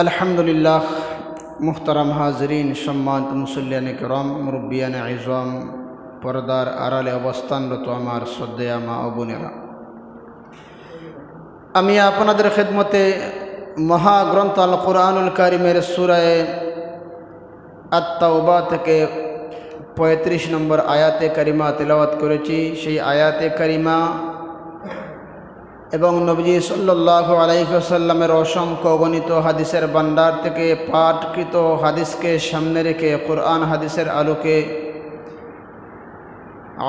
আলহামদুলিল্লাহ, মুহতারাম হাজরিন, সম্মানিত মুসল্লিয়ান করম, মুরব্বিয়ান আজম পর্দার আড়ালে অবস্থানরত আমার শ্রদ্ধেয়া মা ও বোনেরা। আমি আপনাদের খেদমতে মহাগ্রন্থ আল কোরআনুল কারিমের সুরায় আত্মাউবা থেকে পঁয়ত্রিশ নম্বর আয়াতে কারিমা তেলাওয়াত করেছি। সেই আয়াতে কারিমা এবং নবজি সাল্লাহ আলাইসাল্লামের অসংখ্য গণিত হাদিসের ভান্ডার থেকে পাঠকৃত হাদিসকে সামনে রেখে কোরআন হাদিসের আলোকে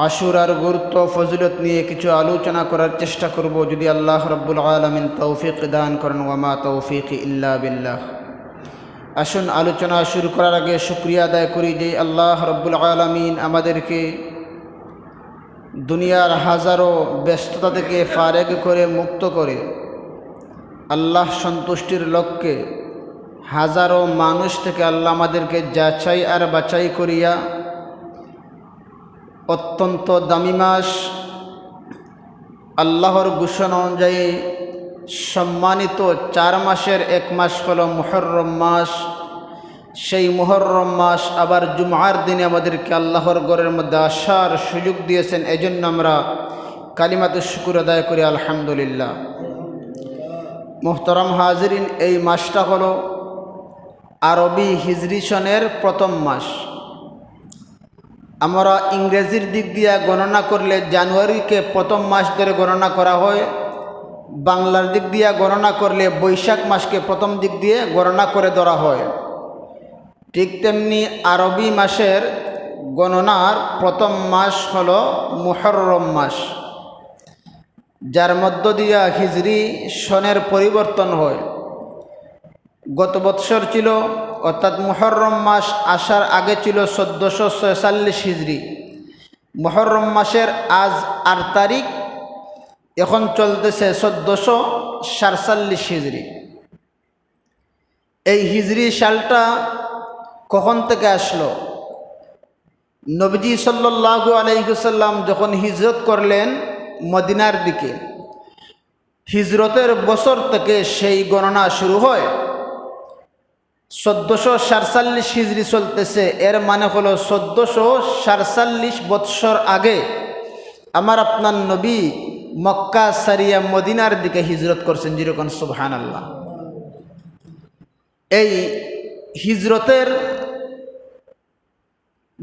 আশুরার গুরুত্ব ফজিলত নিয়ে কিছু আলোচনা করার চেষ্টা করব। যদি আল্লাহ রব্বুল আলমিন তৌফিক দান করেন, ওয়ামা তৌফিক ইল্লা বিল্লাহ। আসুন আলোচনা শুরু করার আগে শুক্রিয়া আদায় করি যে আল্লাহ রব্বুল আলমিন আমাদেরকে দুনিয়ার হাজারো ব্যস্ততা থেকে ফারেক করে মুক্ত করে আল্লাহ সন্তুষ্টির লক্ষ্যে হাজারো মানুষ থেকে আল্লাহ আমাদেরকে যাচাই আর বাছাই করিয়া অত্যন্ত দামি মাস আল্লাহর ঘোষণা অনুযায়ী সম্মানিত চার মাসের এক মাস হল মুহরম মাস। সেই মুহরম মাস আবার জুমার দিনে আমাদেরকে আল্লাহর গড়ের মধ্যে আসার সুযোগ দিয়েছেন। এজন্য আমরা কালিমাতে শুকুর আদায় করি, আলহামদুলিল্লাহ। মোহতরম হাজরিন, এই মাসটা হলো আরবি হিজরি সনের প্রথম মাস। আমরা ইংরেজির দিক দিয়ে গণনা করলে জানুয়ারিকে প্রথম মাস ধরে গণনা করা হয়। বাংলার দিক দিয়ে গণনা করলে বৈশাখ মাসকে প্রথম দিক দিয়ে গণনা করে ধরা হয়। ঠিক তেমনি আরবি মাসের গণনার প্রথম মাস হল মুহরম মাস, যার মধ্য দিয়া হিজরি সনের পরিবর্তন হয়। গত বৎসর ছিল, অর্থাৎ মুহরম মাস আসার আগে ছিল চোদ্দোশো ছয়চল্লিশ হিজড়ি মুহরম মাসের আজ আট তারিখ, এখন চলতেছে চোদ্দোশো সাতচল্লিশ হিজড়ি এই হিজড়ি সালটা কখন থেকে আসলো? নবজি সাল্লু আলহিসাল্লাম যখন হিজরত করলেন মদিনার দিকে, হিজরতের বছর থেকে সেই গণনা শুরু হয়। চোদ্দোশো সাতচল্লিশ হিজড়ি চলতেছে, এর মানে হলো চোদ্দোশো সাতচল্লিশ বৎসর আগে আমার আপনার নবী মক্কা সারিয়া মদিনার দিকে হিজরত করছেন যেরকম সুবহান আল্লাহ এই হিজরতের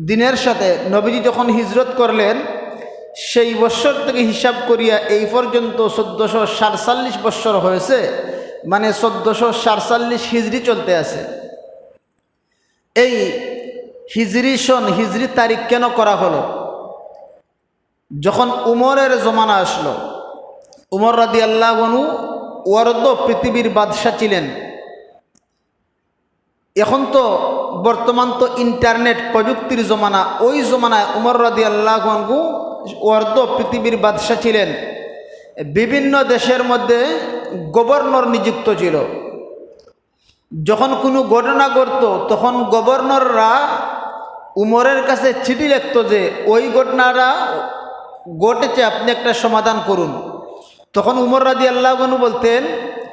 দিনের সাথে নবীজি যখন হিজরত করলেন, সেই বৎসর থেকে হিসাব করিয়া এই পর্যন্ত চোদ্দোশো সাতচল্লিশ বৎসর হয়েছে মানে চোদ্দোশো সাতচল্লিশ হিজড়ি চলতে আছে। এই হিজরি সন হিজরি তারিখ কেন করা হলো? যখন উমরের জমানা আসলো, উমর রাদি আল্লাহ বনু ওয়ারদ পৃথিবীর বাদশাহ ছিলেন। এখন তো বর্তমান তো ইন্টারনেট প্রযুক্তির জমানা, ওই জমানায় উমর রাদি আল্লাহ গনগু ওয়ার্দ পৃথিবীর বাদশাহ ছিলেন। বিভিন্ন দেশের মধ্যে গভর্নর নিযুক্ত ছিল। যখন কোনো ঘটনা ঘটত, তখন গভর্নররা উমরের কাছে চিঠি লিখত যে, ওই ঘটনাটা ঘটেছে, আপনি একটা সমাধান করুন। তখন উমর রাজি আল্লাহনু বলতেন,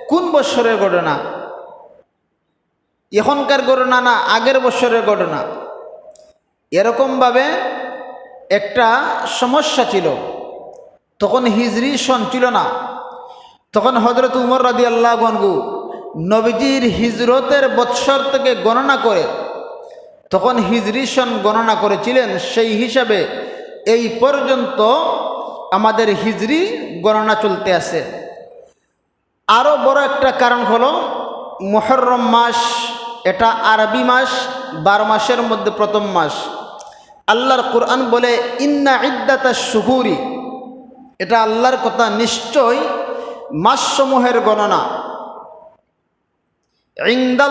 কোন বৎসরের ঘটনা? এখনকার ঘটনা না, আগের বৎসরের ঘটনা। এরকমভাবে একটা সমস্যা ছিল। তখন হিজরি সন ছিল না। তখন হজরত উমর রাজি আল্লাহ গনগু নবীজির হিজরতের বৎসর থেকে গণনা করে, তখন হিজরি সন গণনা করেছিলেন। সেই হিসাবে এই পর্যন্ত আমাদের হিজরি গণনা চলতে আছে। আরও বড় একটা কারণ হলো মোহরম মাস, এটা আরবি মাস, বারো মাসের মধ্যে প্রথম মাস। আল্লাহর কোরআন বলে, ইন্না ইদ্দাতা সুহুরি এটা আল্লাহর কথা নিশ্চয় মাসসমূহের গণনা। ইন্দাল